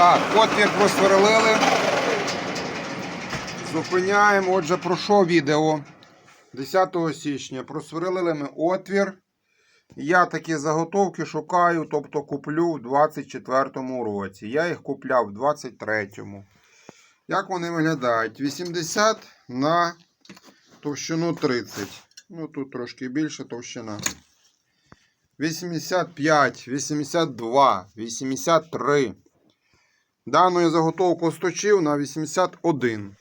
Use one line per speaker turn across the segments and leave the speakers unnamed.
Так, отвір просверлили. Зупиняємо. Отже, про що відео? 10 січня просверлили ми отвір. Я такі заготовки шукаю, тобто куплю в 24-му році. Я їх купляв в 23-му. Як вони виглядають? 80 на товщину 30. Ну тут трошки більше товщина. 85, 82, 83. Дану я заготовку сточив на 81.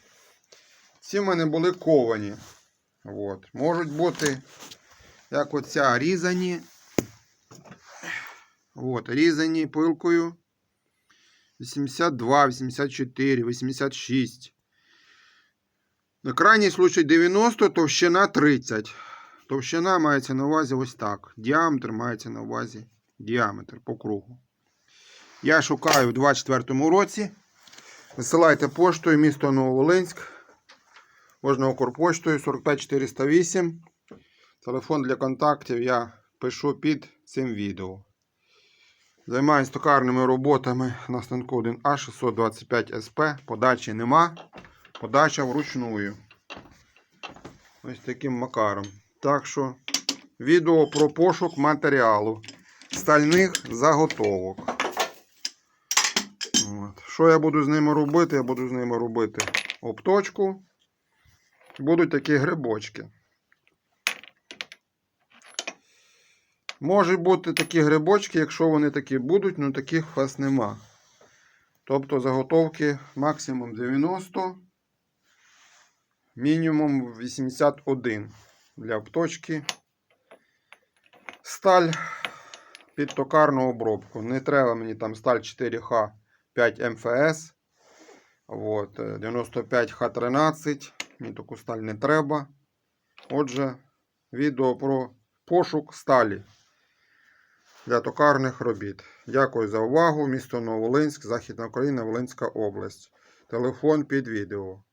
Ці в мене були ковані. От. Можуть бути, як оця, різані. От, різані пилкою. 82, 84, 86. На крайній случай 90, товщина 30. Товщина мається на увазі ось так. Діаметр мається на увазі діаметр по кругу. Я шукаю в 24 році. Висилайте поштою місто Нововолинськ. Можна Укрпоштою 45408. Телефон для контактів я пишу під цим відео. Займаюся токарними роботами на станку 1А 625 СП. Подачі нема. Подача вручную. Ось таким макаром. Так що відео про пошук матеріалу стальних заготовок. От. Що я буду з ними робити? Я буду з ними робити обточку. Будуть такі грибочки. Можуть бути такі грибочки, якщо вони такі будуть, але таких у вас нема. Тобто заготовки максимум 90, мінімум 81 для обточки. Сталь під токарну обробку. Не треба мені там сталь 4Х 5 МФС. От, 95Х13. Мені таку сталь не треба. Отже, відео про пошук сталі для токарних робіт. Дякую за увагу. Місто Новолинськ, Західна Україна, Волинська область. Телефон під відео.